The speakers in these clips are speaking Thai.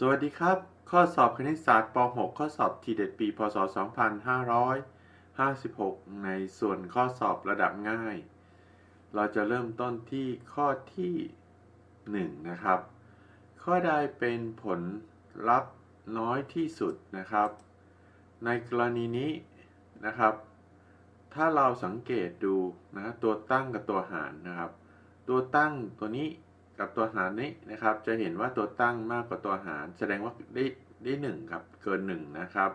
สวัสดีครับ ข้อสอบคณิตศาสตร์ป .6 ข้อสอบทีเด็ดปี พศ 2556 ในส่วนข้อสอบระดับง่าย เราจะเริ่มต้นที่ข้อที่ 1 นะครับ ข้อใดเป็นผลลัพธ์น้อยที่สุดนะครับ ในกรณีนี้นะครับ ถ้าเราสังเกตดูนะตัวตั้งกับตัวหารนะครับ ตัวตั้งตัวนี้ กับตัวหารนี้นะครับ จะเห็นว่าตัวตั้งมากกว่าตัวหาร แสดงว่าได้ได้หนึ่งครับ เกินหนึ่งนะครับ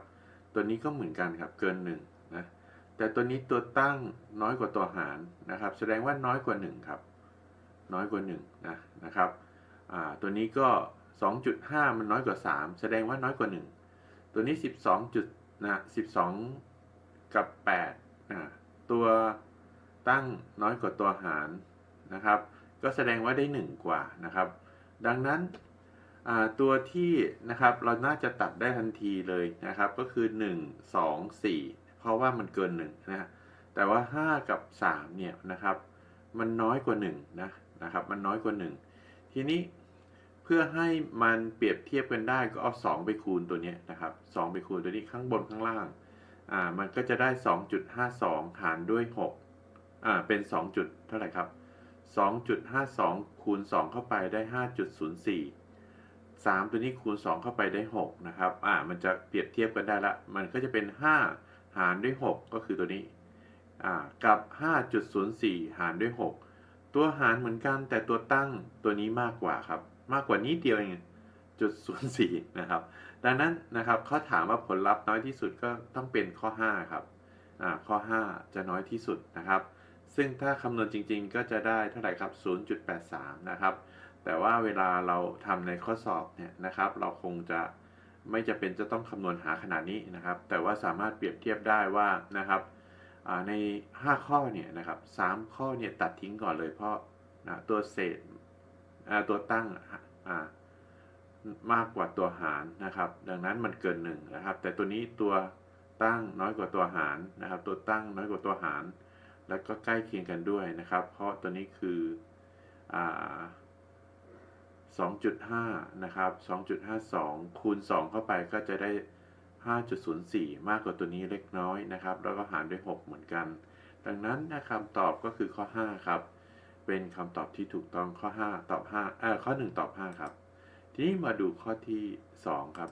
ตัวนี้ก็เหมือนกันครับ เกินหนึ่งนะ แต่ตัวนี้ตัวตั้งน้อยกว่าตัวหารนะครับ แสดงว่าน้อยกว่าหนึ่งครับ น้อยกว่าหนึ่งนะนะครับอ่าตัวนี้ก็ 2.5 มันน้อยกว่า 3 แสดงว่าน้อยกว่า 1 ตัวนี้ 12จุดนะ12 กับ8อ่าตัวตั้งน้อยกว่าตัวหารนะครับ ก็แสดงว่าได้ 1 กว่านะครับ ดังนั้นตัวที่นะครับเราน่าจะตัดได้ทันทีเลยนะครับ ก็คือ 1 2 4 เพราะว่ามันเกิน1นะแต่ว่า 5 กับ 3 เนี่ยนะครับ มันน้อยกว่า1นะนะครับมันน้อยกว่า 1 ทีนี้เพื่อให้มันเปรียบเทียบกันได้ก็เอา 2 ไปคูณตัวนี้นะครับ2ไปคูณตัวนี้ข้างบนข้างล่างอ่ามันก็จะได้ 2.52 หารด้วย6อ่าเป็น 2 จุดเท่าไหร่ครับ 2.52 คูณ 2 เข้าไปได้ 5.04 3 ตัวนี้คูณ 2 เข้าไปได้ 6 นะครับ อ่า มันจะเปรียบเทียบกันได้ละ มันก็จะเป็น 5 หารด้วย 6 ก็คือตัวนี้ อ่า กับ 5.04 หารด้วย 6 ตัวหารเหมือนกันแต่ตัวตั้งตัวนี้มากกว่าครับ มากกว่านี้เดียวเองจุดศูนย์สี่นะครับ ดังนั้นนะครับเขาถามว่าผลลัพธ์น้อยที่สุดก็ต้องเป็นข้อ 5 ครับ อ่า ข้อ 5 จะน้อยที่สุดนะครับ ซึ่งถ้าคำนวณจริงๆ ก็จะได้เท่าไหร่ครับ 0.83 นะครับ แต่ว่าเวลาเราทำในข้อสอบเนี่ยนะครับ เราคงจะไม่จะเป็นจะต้องคำนวณหาขนาดนี้นะครับ แต่ว่าสามารถเปรียบเทียบได้ว่านะครับใน 5 ข้อเนี่ยนะครับ3ข้อเนี่ยตัดทิ้งก่อนเลยเพราะนะตัวเศษตัวตั้งมากกว่าตัวหารนะครับ ดังนั้นมันเกิน1นะครับ แต่ตัวนี้ตัวตั้งน้อยกว่าตัวหารนะครับ ตัวตั้งน้อยกว่าตัวหาร แล้วก็ใกล้เคียงกันด้วยนะครับ เพราะตัวนี้คืออ2.5 นะครับ 2.52 คูณ 2 เข้าไปก็จะได้ 5.04 มากกว่าตัวนี้เล็กน้อยนะครับ แล้วก็หารด้วย 6 เหมือนกัน ดังนั้นนะคำตอบก็คือข้อ 5 ครับ เป็นคำตอบที่ถูกต้องข้อ 5 ตอบ 5 เอ่อ ข้อ 1 ตอบ 5 ครับ ทีนี้มาดูข้อที่ 2 ครับ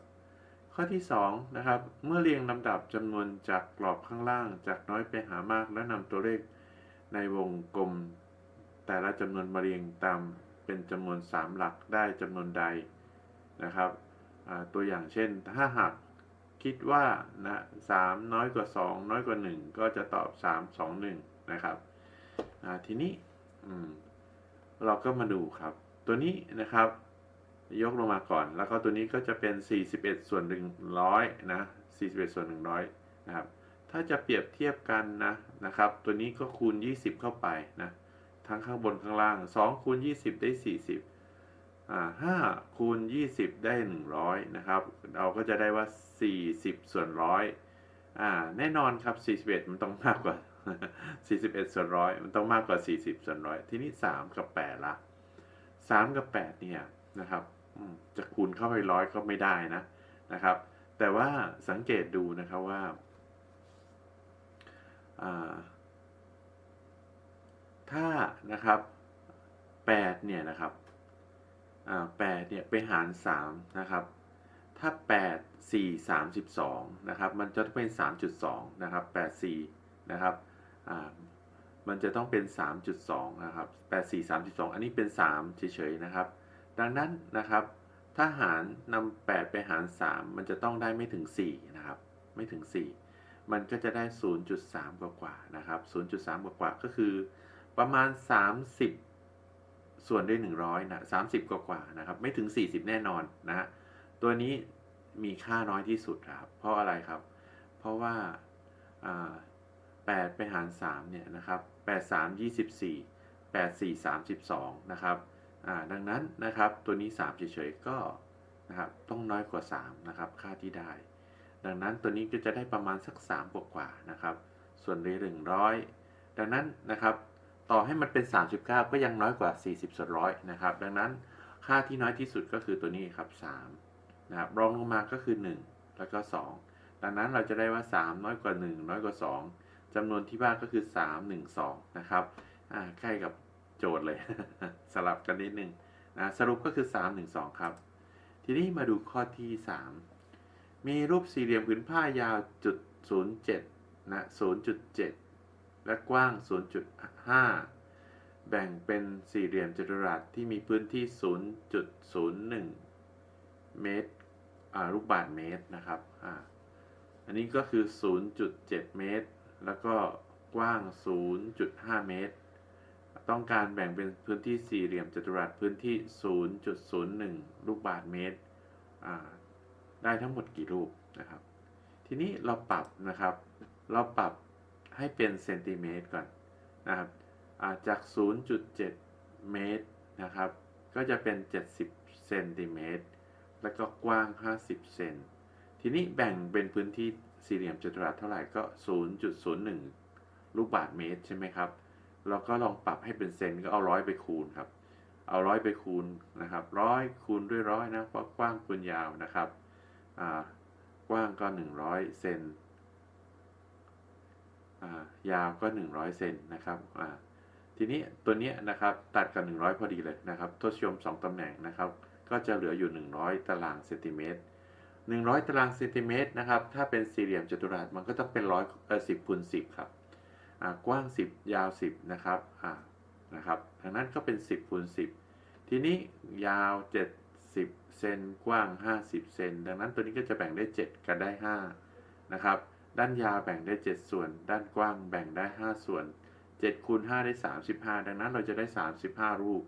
ข้อที่2นะครับ เมื่อเรียงลำดับจำนวนจากกรอบข้างล่าง จากน้อยไปหามากและนำตัวเลขในวงกลม แต่ละจำนวนมาเรียงตามเป็นจำนวน 3 หลักได้จำนวนใดนะครับตัวอย่างเช่น ถ้าหากคิดว่านะสามน้อยกว่า 2 น้อยกว่า 1 ก็จะตอบ 3 2 1 นะครับทีนี้เราก็มาดูครับ ตัวนี้นะครับ ยกลงมาก่อน แล้วก็ตัวนี้ก็จะเป็น 41 ส่วน 100 นะ 41 ส่วน 100 นะครับ ถ้าจะเปรียบเทียบกันนะนะครับ ตัวนี้ก็คูณ 20 เข้าไปนะ ทั้งข้างบนข้างล่าง 2 คูณ 20 ได้ 40 อ่า 5 คูณ 20 ได้ 100 นะครับ เราก็จะได้ว่า 40 ส่วนร้อยอ่า แน่นอนครับ 41 มันต้องมากกว่า 41 ส่วนร้อยมันต้องมากกว่า 40 ส่วนร้อยทีนี้ 3 กับ 8 ละ 3 กับ 8 เนี่ยนะครับ จะคูณเข้าไปร้อยก็ไม่ได้นะนะครับ แต่ว่าสังเกตดูนะครับว่า ถ้านะครับ8เนี่ยนะครับอ่า8เนี่ยไปหาร3นะครับถ้า 8 4 32นะครับมันจะต้องเป็น 3.2นะครับ8 4นะครับมันจะต้องเป็น 3.2นะครับ8 4 32 อันนี้เป็น 3 เฉยๆนะครับ ดังนั้นนะครับถ้าหารนำ8ไปหาร 3 มันจะต้องได้ไม่ถึง 4 นะครับ ไม่ถึง 4 มันก็จะได้ 0.3 กว่าๆนะครับ 0.3 กว่าๆก็คือ ประมาณ 30 ส่วนด้วย 100 นะ 30 กว่าๆนะครับ ไม่ถึง 40 แน่นอนนะ ตัวนี้มีค่าน้อยที่สุดครับ เพราะอะไรครับ เพราะว่าา8ไปหาร 3 เนี่ยนะครับ 8 3 24 8 4 32 นะครับ ดังนั้นนะครับตัวนี้ 3 เฉยๆก็นะครับต้องน้อยกว่า3นะครับค่าที่ได้ ดังนั้นตัวนี้ก็จะได้ประมาณสัก3กว่าๆนะครับ ส่วนเลย100 ดังนั้นนะครับต่อให้มันเป็น 39 ก็ยังน้อยกว่า 40 ส่วนร้อยนะครับ ดังนั้นค่าที่น้อยที่สุดก็คือตัวนี้ครับ3นะครับรองลงมาก็คือ 1 แล้วก็ 2 ดังนั้นเราจะได้ว่า 3 น้อยกว่า 1 น้อยกว่า 2จำนวนที่ว่าก็คือ 3 1 2 นะครับอ่าใกล้กับ โจทย์เลย สลับกันนิดนึงนะสรุปก็คือ 3 1 2 ครับ ทีนี้มาดูข้อที่ 3 มีรูปสี่เหลี่ยมผืนผ้ายาวจุด07นะ0.7 และกว้าง 0.5 แบ่งเป็นสี่เหลี่ยมจัตุรัสที่มีพื้นที่ 0.01 เมตรอ่าลูกบาศก์เมตรนะครับออันนี้ก็คือ 0.7 เมตร แล้วก็กว้าง 0.5 เมตร ต้องการแบ่งเป็นพื้นที่สี่เหลี่ยมจัตุรัสพื้นที่ 0.01 ลูกบาศก์เมตร ได้ทั้งหมดกี่รูปนะครับ ทีนี้เราปรับนะครับ เราปรับให้เป็นเซนติเมตรก่อนนะครับาจาก 0.7 เมตรนะครับ ก็จะเป็น 70 เซนติเมตร แล้วก็กว้าง 50 เซน ทีนี้แบ่งเป็นพื้นที่สี่เหลี่ยมจัตุรัสเท่าไหร่ก็ 0.01 ลูกบาศก์เมตรใช่ไหมครับ เราก็ลองปรับให้เป็นเซนก็เอาร้อยไปคูณครับ เอาร้อยไปคูณนะครับร้อยคูณด้วยร้อยนะเพราะกว้างคูณยาวนะครับกว้างก็ 100เซนอ่ายาวก็ 100เซนนะครับทีนี้ตัวเนี้ยนะครับตัดกับ 100 พอดีเลยนะครับทศนิยม2ตำแหน่งนะครับ ก็จะเหลืออยู่ 100 ตารางเซนติเมตร100 ตารางเซนติเมตรนะครับ ถ้าเป็นสี่เหลี่ยมจัตุรัสมันก็ต้องเป็นร้อยเอสิบคูณสิบครับ กว้าง 10 ยาว 10 นะครับนะครับดังนั้นก็เป็น 10คูณ10 ทีนี้ยาว 70 เซนกว้าง 50 เซนดังนั้นตัวนี้ก็จะแบ่งได้ 7 กันได้ 5 นะครับ ด้านยาวแบ่งได้ 7 ส่วน ด้านกว้างแบ่งได้ 5 ส่วน7คูณ5ได้ 35 ดังนั้นเราจะได้ 35 รูป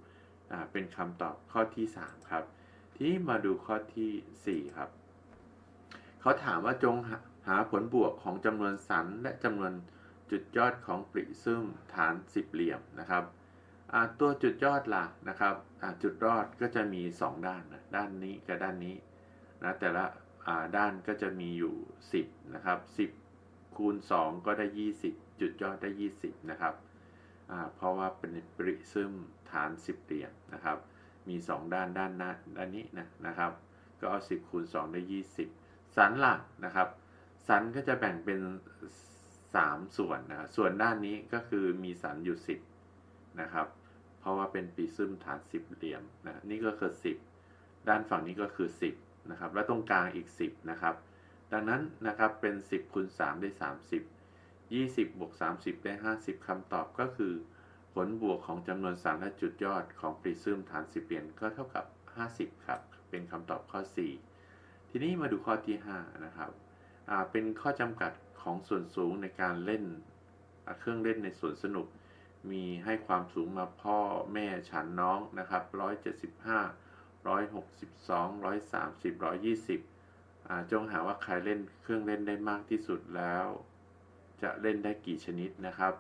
อ่าเป็นคำตอบข้อที่ 3 ครับ ทีนี้มาดูข้อทีสี่4 ครับ เขาถามว่าจงหาหาผลบวกของจำนวนสันและจำนวน จุดยอดของปริซึมฐานสิบเหลี่ยมนะครับตัวจุดยอดละนะครับจุดยอดก็จะมี 2 ด้านนะด้านนี้กับด้านนี้นะแต่ละด้านก็จะมีอยู่ 10นะครับ10 คูณ 2 ก็ได้ 20 จุดยอดได้ 20นะครับเพราะว่าเป็นปริซึมฐานสิบเหลี่ยมนะครับมี 2 ด้านด้านหน้าด้านนี้นะนะครับ ก็เอา 10 คูณ 2 ได้ 20 สันหลักนะครับ สันก็จะแบ่งเป็น 3 ส่วนนะครับส่วนด้านนี้ก็คือมีสันอยู่ 10 นะครับ เพราะว่าเป็นปริซึมฐานสิบเหลี่ยมนะนี่ก็คือ 10 ด้านฝั่งนี้ก็คือ 10 นะครับ และตรงกลางอีก 10 นะครับ ดังนั้นนะครับเป็น 10คูณ3ได้ 30 20บวก30 ได้ 50คำตอบก็คือ ผลบวกของจำนวนสันและจุดยอดของปริซึมฐานสิบเหลี่ยมก็เท่ากับ 50 ครับ เป็นคำตอบข้อ 4 ทีนี้มาดูข้อที่ 5 นะครับเป็นข้อจำกัด ของส่วนสูงในการเล่น เครื่องเล่นในสวนสนุก มีให้ความสูงมาพ่อแม่ฉันน้องนะครับ175 162 130 120อ่าจงหาว่าใครเล่นเครื่องเล่นได้มากที่สุดแล้ว จะเล่นได้กี่ชนิดนะครับ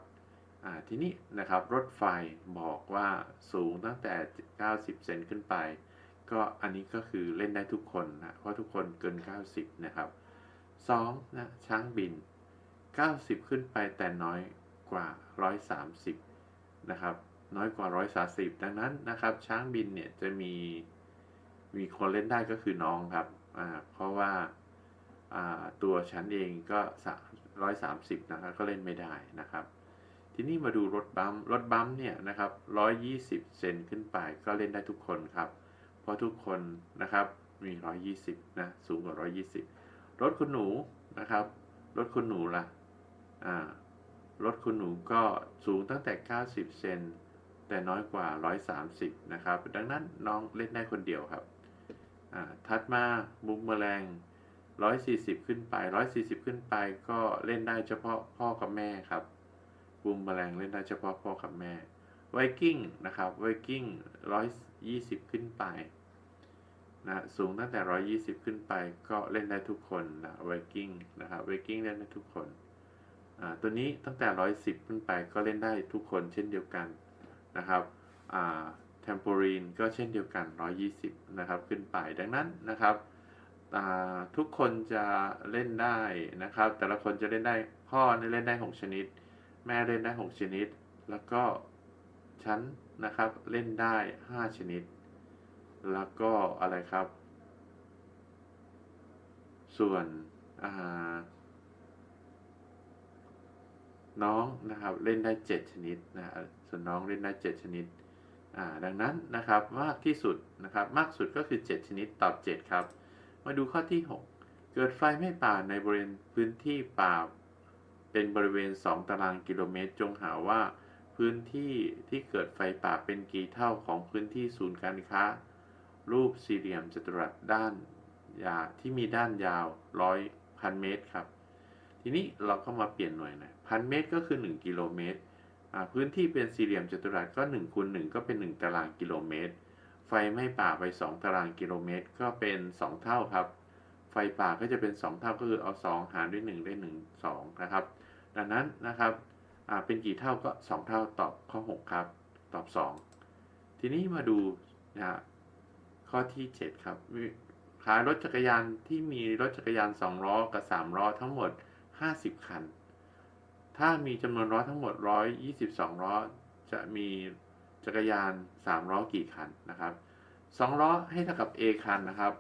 ทีนี้นะครับรถไฟบอกว่าสูงตั้งแต่ 90 เซนขึ้นไป ก็อันนี้ก็คือเล่นได้ทุกคนนะเพราะทุกคนเกิน 90 นะครับ2นะช้างบิน 90 ขึ้นไปแต่น้อยกว่า 130 นะครับ น้อยกว่า 130 ดังนั้นนะครับ ช้างบินเนี่ยจะมีมีคนเล่นได้ก็คือน้องครับอ่าเพราะว่าอ่าตัวฉันเองก็ 130 นะครับ ก็เล่นไม่ได้นะครับ ทีนี้มาดูรถบัมรถบัมเนี่ยนะครับ 120 เซนขึ้นไปก็เล่นได้ทุกคนครับ เพราะทุกคนนะครับมี 120 นะ สูงกว่า 120 รถคุณหนูนะครับ รถคุณหนูล่ะอ่า รถคุณหนูก็สูงตั้งแต่ 90 เซนแต่น้อยกว่า 130 นะครับ ดังนั้นน้องเล่นได้คนเดียวครับอ่าถัดมามุกแมลง 140 ขึ้นไป 140 ขึ้นไปก็เล่นได้เฉพาะพ่อกับแม่ครับบูมแมลงเล่นได้เฉพาะพ่อกับแม่ไวกิ้งนะครับไวกิ้ง 120 ขึ้นไปนะสูงตั้งแต่ 120 ขึ้นไปก็เล่นได้ทุกคนนะไวกิ้งนะครับไวกิ้งเล่นได้ทุกคน ตัวนี้ตั้งแต่ 110 ขึ้นไปก็เล่นได้ทุกคนเช่นเดียวกันนะครับเทมโปรีนก็เช่นเดียวกัน 120 นะครับขึ้นไปดังนั้นนะครับทุกคนจะเล่นได้นะครับ แต่ละคนจะเล่นได้พ่อเล่นได้ 6 ชนิด แม่เล่นได้ 6 ชนิด แล้วก็ฉันนะครับเล่นได้ 5 ชนิด แล้วก็อะไรครับ ส่วน น้องนะครับเล่นได้ 7 ชนิดนะส่วนน้องเล่นได้ 7 ชนิดอ่าดังนั้นนะครับมากที่สุดนะครับมากสุดก็คือ 7 ชนิดตอบ 7 ครับ มาดูข้อที่ 6 เกิดไฟไหม้ป่าในบริเวณพื้นที่ป่า เป็นบริเวณ 2 ตารางกิโลเมตร จงหาว่าพื้นที่ที่เกิดไฟป่าเป็นกี่เท่าของพื้นที่ศูนย์การค้า รูปสี่เหลี่ยมจัตุรัสด้านยาวที่มีด้านยาวร้อยพันเมตรครับ ทีนี้เราก็มาเปลี่ยนหน่วยนะ พันเมตรก็คือ 1 กิโลเมตร พื้นที่เป็นสี่เหลี่ยมจัตุรัสก็1คูณ1ก็เป็น 1 ตารางกิโลเมตร ไฟไหม้ป่าไป 2 ตารางกิโลเมตร ก็เป็น 2 เท่าครับ ไฟป่าก็จะเป็น 2 เท่าก็คือเอา 2 หารด้วย 1 ได้ 1 2 นะครับ ดังนั้นนะครับเป็นกี่เท่าก็ 2 เท่าตอบข้อ 6 ครับ ตอบ 2 ทีนี้มาดูนะฮะข้อที่ 7 ครับขายรถจักรยานที่มีรถจักรยาน 2 ล้อกับ 3 ล้อทั้งหมด 50 คัน ถ้ามีจำนวนล้อทั้งหมด 122 ล้อ จะมีจักรยาน 3 ล้อกี่คันนะครับ 2 ล้อให้เท่ากับ A คันนะครับ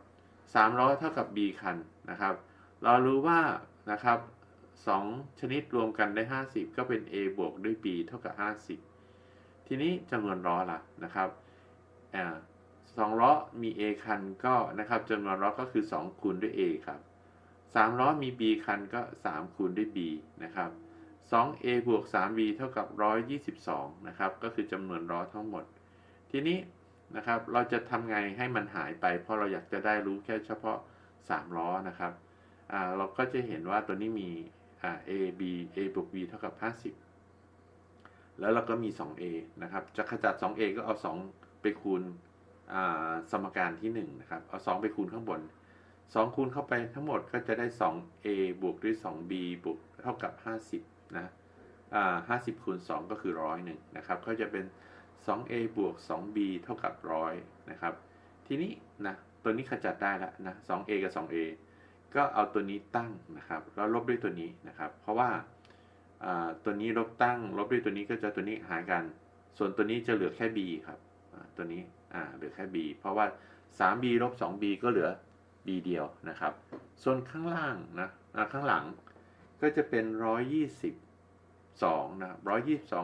3 ล้อเท่ากับ B คันนะครับ เรารู้ว่านะครับ 2 ชนิดรวมกันได้ 50 ก็เป็น A บวกด้วย B เท่ากับ 50 ทีนี้จำนวนล้อล่ะนะครับสองล้อมี A คันก็นะครับจำนวนล้อก็คือ 2 คูณด้วย A ครับ 3 ล้อมี B คันก็ 3 คูณด้วย B นะครับ 2A บวก 3B เท่ากับ 122 นะครับ ก็คือจำนวนล้อทั้งหมด ทีนี้นะครับ เราจะทำไงให้มันหายไป เพราะเราอยากจะได้รู้แค่เฉพาะ 3 ล้อนะครับ เราก็จะเห็นว่าตัวนี้มีอ่า A B A บวก B เท่ากับ 50 แล้วเราก็มี 2A นะครับ จะขจัด 2A ก็เอา 2 ไปคูณสมการที่ 1 นะครับ เอา 2 ไปคูณข้างบน 2 คูณเข้าไปทั้งหมดก็จะได้ 2a บวกด้วย 2b บวกเท่ากับ 50 นะอ่า50คูณ2ก็คือ100หนึ่งนะครับก็จะเป็น 2a บวก 2b เท่ากับ100นะครับ ทีนี้นะตัวนี้ขจัดได้แล้วนะ 2a กับ 2a ก็เอาตัวนี้ตั้งนะครับ แล้วลบด้วยตัวนี้นะครับ เพราะว่าตัวนี้ลบตั้ง ลบด้วยตัวนี้ก็จะตัวนี้หารกัน ส่วนตัวนี้จะเหลือแค่ b ครับตัวนี้เหลือแค่ b เพราะว่า 3b ลบ 2b ก็เหลือ b เดียวนะครับ ส่วนข้างล่างนะข้างหลัง ก็จะเป็น 122 นะครับ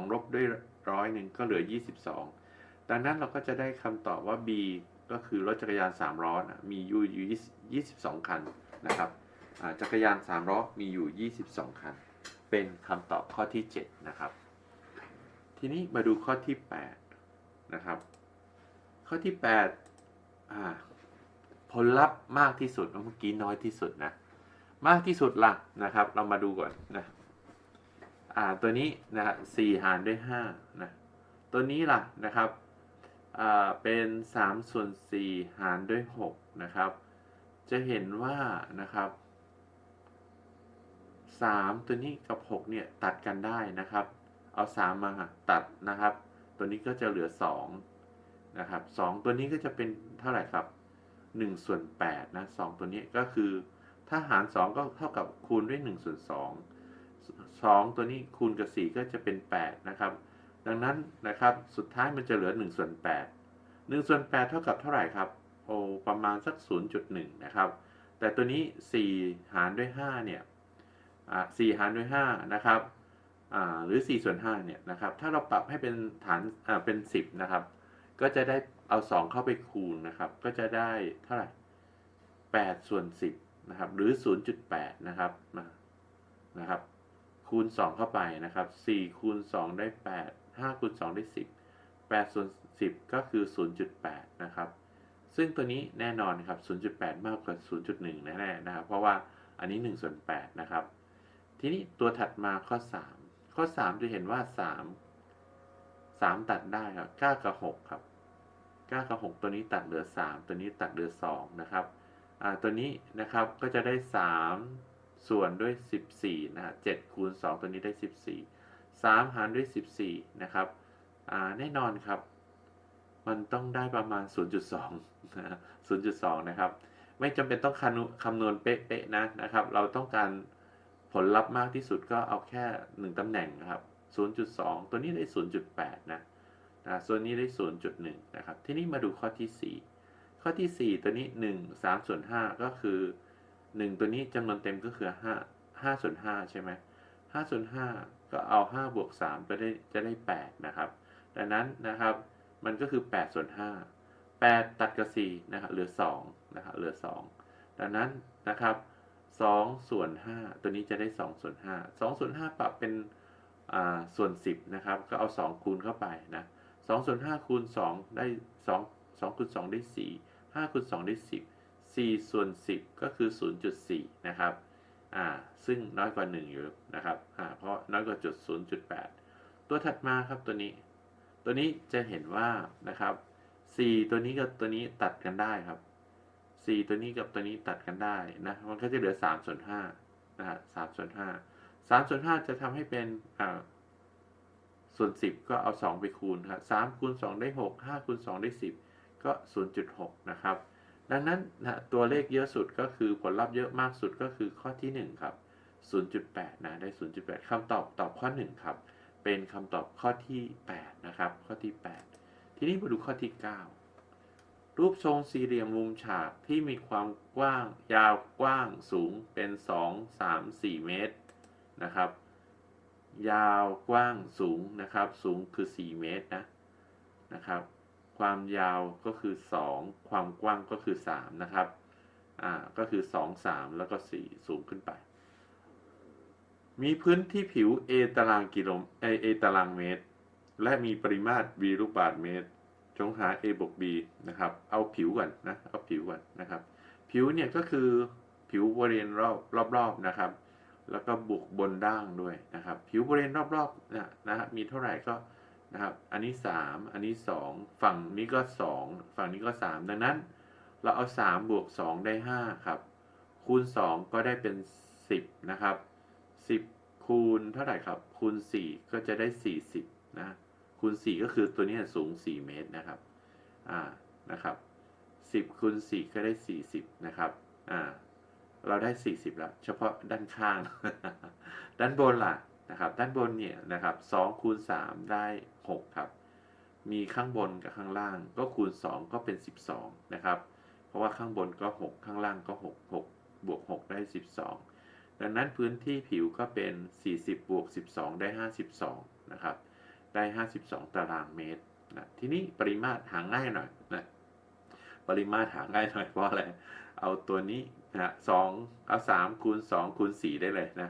122ลบด้วยร้อยหนึ่งก็เหลือ 22 ดังนั้นเราก็จะได้คำตอบว่า b ก็คือรถจักรยาน 3 ล้อนะมีอยู่ยู่ 22 คันนะครับจักรยาน 3 ล้อมีอยู่ 22 คัน เป็นคำตอบข้อที่ 7 นะครับ ทีนี้มาดูข้อที่ 8 นะครับ ข้อที่8อ่าผลลัพธ์มากที่สุดเมื่อกี้น้อยที่สุดนะ มากที่สุดล่ะนะครับ เรามาดูก่อนนะอ่าตัวนี้นะฮะสี่หารด้วยห้านะตัวนี้ล่ะนะครับอ่าเป็นสามส่วนสี่หารด้วยหกนะครับ จะเห็นว่านะครับสามตัวนี้กับหกเนี่ยตัดกันได้นะครับ เอาสามมาตัดนะครับ ตัวนี้ก็จะเหลือสองนะครับสองตัวนี้ก็จะเป็นเท่าไหร่ครับ1ส่วน8นะ2ตัวนี้ก็คือ ถ้าหาร 2 ก็เท่ากับคูณด้วย1ส่วน2 2 ตัวนี้คูณกับ 4 ก็จะเป็น 8 นะครับ ดังนั้นนะครับสุดท้ายมันจะเหลือ1ส่วน8 1ส่วน8เท่ากับเท่าไหร่ครับ โอประมาณสัก 0.1 นะครับ แต่ตัวนี้ 4 หารด้วย 5 เนี่ยอ่หารด้วย5นะครับหรือ 4 ส่วน5เนี่ยนะครับ ถ้าเราปรับให้เป็นฐานเป็น 10 นะครับ ก็จะได้เอา 2 เข้าไปคูณนะครับ ก็จะได้เท่าไหร่8ส่วน10 นะครับหรือ 0.8 นะครับมานะครับคูณ 2 เข้าไปนะครับ 4 คูณ 2 ได้ 8 5คูณ 2 ได้ 10 8ส่วน10 ก็คือ 0.8 นะครับ ซึ่งตัวนี้แน่นอนครับ 0.8 มากกว่า 0.1 แน่ๆนะครับ เพราะว่าอันนี้1ส่วน8นะครับ ทีนี้ตัวถัดมาข้อ 3 ข้อ 3 จะเห็นว่า 3 3 ตัดได้ครับ 9 กับ 6 ครับ 9 กับ 6 ตัวนี้ตัดเหลือ 3 ตัวนี้ตัดเหลือ 2 นะครับ ตัวนี้นะครับก็จะได้ 3 ส่วนด้วย 14นะฮะ7คูณ2 ตัวนี้ได้ 14 3 หารด้วย 14 นะครับแน่นอนครับ มันต้องได้ประมาณ 0.2นะฮะ0.2 นะครับ ไม่จำเป็นต้องคำนวณคำนวณเป๊ะๆนะนะครับ เราต้องการผลลัพธ์มากที่สุดก็เอาแค่ 1ตำแหน่งนะครับ 0.2 ตัวนี้ได้ 0.8 นะนะส่วนนี้ได้ 0.1 นะครับ ทีนี้มาดูข้อที่ 4 ข้อที่ 4 ตัวนี้ 1 3 ส่วน 5 ก็คือหนึ่งตัวนี้จำนวนเต็มก็คือห้าห้าส่วนห้าใช่ไหมห้าส่วนห้าก็เอาห้าบวกสามก็ได้จะได้แปดนะครับ ดังนั้นนะครับ มันก็คือแปดส่วนห้าแปดตัดกับสี่นะครับ เหลือสองนะครับ เหลือสองดังนั้นนะครับสองส่วนห้าตัวนี้จะได้สองส่วนห้าสองส่วนห้าปรับเป็นอ่าส่วนสิบนะครับ ก็เอาสองคูณเข้าไปนะสองส่วนห้าคูณสองได้สองสองคูณสองได้สี่ ห้าคูณสองได้สิบ4ส่วน 10 ก็คือ 0.4 นะครับ อ่า ซึ่งน้อยกว่า 1 อยู่นะครับ อ่า เพราะน้อยกว่าจุด 0.8 ตัวถัดมาครับตัวนี้ ตัวนี้จะเห็นว่านะครับ 4 ตัวนี้กับตัวนี้ตัดกันได้ครับ 4 ตัวนี้กับตัวนี้ตัดกันได้นะ มันก็จะเหลือ 3 ส่วน5นะฮะ3ส่วน5 3ส่วน5จะทำให้เป็นอ่าส่วน 10 ก็เอา 2 ไปคูณครับ3คูณ2ได้ 6 5คูณ2ได้ 10 ก็ 0.6 นะครับ ดังนั้นนะตัวเลขเยอะสุดก็คือผลลัพธ์เยอะมากสุดก็คือข้อที่ 1 ครับ 0.8 นะ ได้ 0.8คำตอบตอบข้อ 1 ครับ เป็นคำตอบข้อที่ 8 นะครับ ข้อที่ 8 ทีนี้มาดูข้อที่ 9 รูปทรงสี่เหลี่ยมมุมฉากที่มีความกว้าง ยาวกว้างสูงเป็น 2 3 4 เมตรนะครับ ยาวกว้างสูงนะครับ สูงคือ 4 เมตรนะนะครับ ความยาวก็คือ 2 ความกว้างก็คือ 3 นะครับ อ่า ก็คือ 2 3 แล้วก็ 4 สูงขึ้นไป มีพื้นที่ผิว a ตารางกิโลเอ a ตารางเมตร และมีปริมาตร b ลูกบาศก์เมตร จงหา a บวก b นะครับ เอาผิวก่อนนะ เอาผิวก่อนนะครับ ผิวเนี่ยก็คือผิวบริเวณรอบรอบๆนะครับ แล้วก็บวกบนด้างด้วยนะครับ ผิวบริเวณรอบๆนะนะฮะมีเท่าไหร่ก็ นะครับ อันนี้ 3 อันนี้ 2 ฝั่งนี้ก็ 2 ฝั่งนี้ก็ 3 ดังนั้น เราเอา 3 บวก 2 ได้ 5 ครับ คูณ 2 ก็ได้เป็น 10 นะครับ 10 คูณเท่าไหร่ครับ คูณ 4 ก็จะได้ 40 นะ คูณ 4 ก็คือตัวนี้สูง 4 เมตรนะครับ อ่า นะครับ 10 คูณ 4 ก็ได้ 40 นะครับ อ่า เราได้ 40 แล้ว เฉพาะด้านข้าง ด้านบนล่ะ นะครับด้านบนเนี่ยนะครับ2คูณ3ได้ 6 ครับ มีข้างบนกับข้างล่างก็คูณ 2 ก็เป็น 12 นะครับ เพราะว่าข้างบนก็ 6 ข้างล่างก็ 6 6 บวก 6 ได้ 12 ดังนั้นพื้นที่ผิวก็เป็น 40 บวก 12 ได้ 52 นะครับ ได้ 52 ตารางเมตรนะทีนี้ปริมาตรหาง่ายหน่อยนะปริมาตรหาง่ายหน่อยเพราะอะไร เอาตัวนี้นะสองเอาสามคูณสองคูณสี่ได้เลยนะ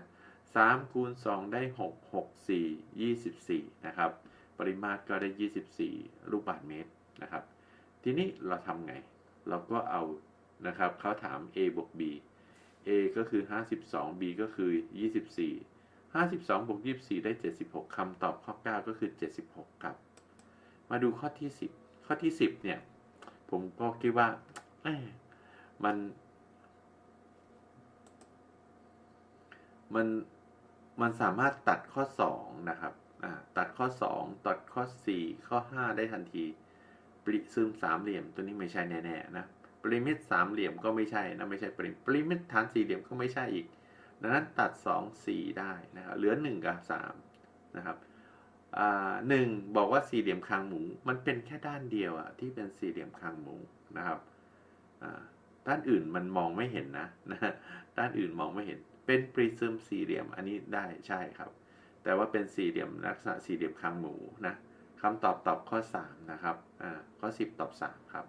สามคูณสองได้หกหกสี่ยี่สิบสี่นะครับ ปริมาตรก็ได้ยี่สิบสี่ลูกบาศก์เมตรนะครับ ทีนี้เราทำไง เราก็เอานะครับเขาถาม a บวก b a ก็คือ 52 b ก็คือ 24 52บวก24 ได้ 76 คำตอบข้อ 9 ก็คือ 76 ครับ มาดูข้อที่ 10 ข้อที่ 10 เนี่ย ผมก็คิดว่ามัน มัน มันสามารถตัดข้อ 2 นะครับตัดข้อ 2 ตัดข้อ 4 ข้อ 5 ได้ทันทีปริซึมสามเหลี่ยมตัวนี้ไม่ใช่แน่ๆนะปริมิตสามเหลี่ยมก็ไม่ใช่นะไม่ใช่ปริมปริมิตฐานสี่เหลี่ยมก็ไม่ใช่อีก ดังนั้นตัด 2 4 ได้นะครับเหลือ 1 กับ 3 นะครับหนึ่งบอกว่าสี่เหลี่ยมคางหมู มันเป็นแค่ด้านเดียวอะที่เป็นสี่เหลี่ยมคางหมูนะครับด้านอื่นมันมองไม่เห็นนะนะด้านอื่นมองไม่เห็น เป็นปริซึมสี่เหลี่ยมอันนี้ได้ใช่ครับ แต่ว่าเป็นสี่เหลี่ยมลักษณะสี่เหลี่ยมคางหมูนะคำตอบตอบข้อ 3 นะครับอ่าข้อ 10 ตอบ 3 ครับ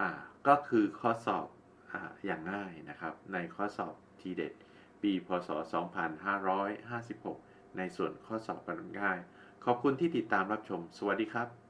อ่าก็คือข้อสอบอ่าอย่างง่ายนะครับ ในข้อสอบทีเด็ด ปีพศ 2556 ในส่วนข้อสอบแบบง่าย ขอบคุณที่ติดตามรับชม สวัสดีครับ